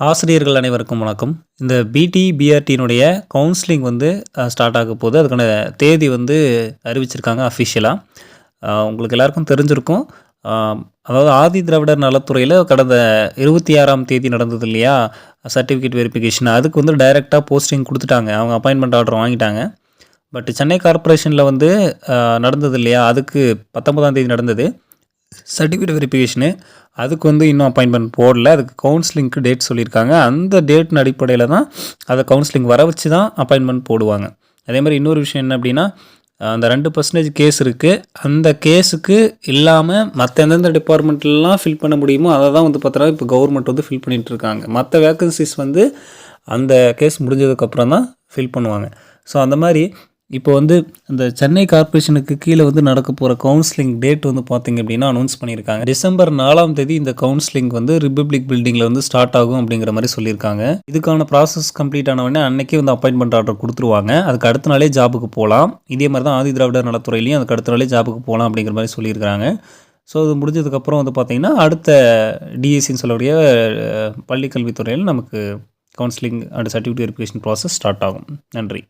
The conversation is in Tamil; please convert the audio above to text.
ஆசிரியர்கள் அனைவருக்கும் வணக்கம். இந்த பிடி பிஆர்டியினுடைய கவுன்சிலிங் வந்து ஸ்டார்ட் ஆக போகுது. அதுக்கான தேதி வந்து அறிவிச்சிருக்காங்க அஃபிஷியலாக உங்களுக்கு எல்லாருக்கும் தெரிஞ்சிருக்கும். அதாவது ஆதி திராவிடர் நலத்துறையில் கடந்த இருபத்தி ஆறாம் தேதி நடந்தது இல்லையா? சர்டிஃபிகேட் வெரிஃபிகேஷன் அதுக்கு வந்து டைரெக்டாக போஸ்டிங் கொடுத்துட்டாங்க. அவங்க அப்பாயின்மெண்ட் ஆர்டர் வாங்கிட்டாங்க. பட் சென்னை கார்ப்பரேஷனில் வந்து நடந்தது இல்லையா? அதுக்கு பத்தொன்பதாம் தேதி நடந்தது. சர்டிஃபிகேட் வெரிஃபிகேஷனு அதுக்கு வந்து இன்னும் அப்பாயின்மெண்ட் போடல. அதுக்கு கவுன்சிலிங்க்கு டேட் சொல்லியிருக்காங்க. அந்த டேட்டின் அடிப்படையில் தான் அதை கவுன்சிலிங் வர வச்சு தான் அப்பாயின்மெண்ட் போடுவாங்க. அதே மாதிரி இன்னொரு விஷயம் என்ன அப்படின்னா அந்த ரெண்டு பர்சன்டேஜ் கேஸ் இருக்குது அந்த கேஸுக்கு இல்லாமல் மற்ற எந்தெந்த டிபார்ட்மெண்ட்லாம் ஃபில் பண்ண முடியுமோ அதை தான் வந்து பார்த்தோன்னா இப்போ கவர்மெண்ட் வந்து ஃபில் பண்ணிகிட்ருக்காங்க இருக்காங்க. மற்ற வேக்கன்சிஸ் வந்து அந்த கேஸ் முடிஞ்சதுக்கப்புறம் தான் ஃபில் பண்ணுவாங்க. ஸோ அந்த மாதிரி இப்போ வந்து இந்த சென்னை கார்ப்பரேஷனுக்கு கீழே வந்து நடக்க போகிற கவுன்சிலிங் டேட் வந்து பார்த்திங்க அப்படின்னா அனௌன்ஸ் பண்ணியிருக்காங்க. டிசம்பர் நாலாம் தேதி இந்த கவுன்சிலிங் வந்து ரிப்பப்ளிக் பில்டிங்கில் வந்து ஸ்டார்ட் ஆகும் அப்படிங்கிற மாதிரி சொல்லியிருக்காங்க. இதுக்கான ப்ராசஸ் கம்ப்ளீட் ஆன உடனே அன்னைக்கே வந்து அப்பாயின்மெண்ட் ஆர்டர் கொடுத்துருவாங்க. அதுக்கு அடுத்த நாளே ஜாபுக்கு போகலாம். இதே மாதிரி தான் ஆதி திராவிடர் நலத்துறையிலையும் அதுக்கு அடுத்த நாளே ஜாபுக்கு போகலாம் அப்படிங்கிற மாதிரி சொல்லியிருக்காங்க ஸோ அது முடிஞ்சதுக்கப்புறம் வந்து பார்த்திங்கன்னா அடுத்த டிஎஸ்சின்னு சொல்லக்கூடிய பள்ளிக்கல்வித்துறையில் கல்வித்துறையில் நமக்கு counselling and certificate verification process start ஆகும். நன்றி.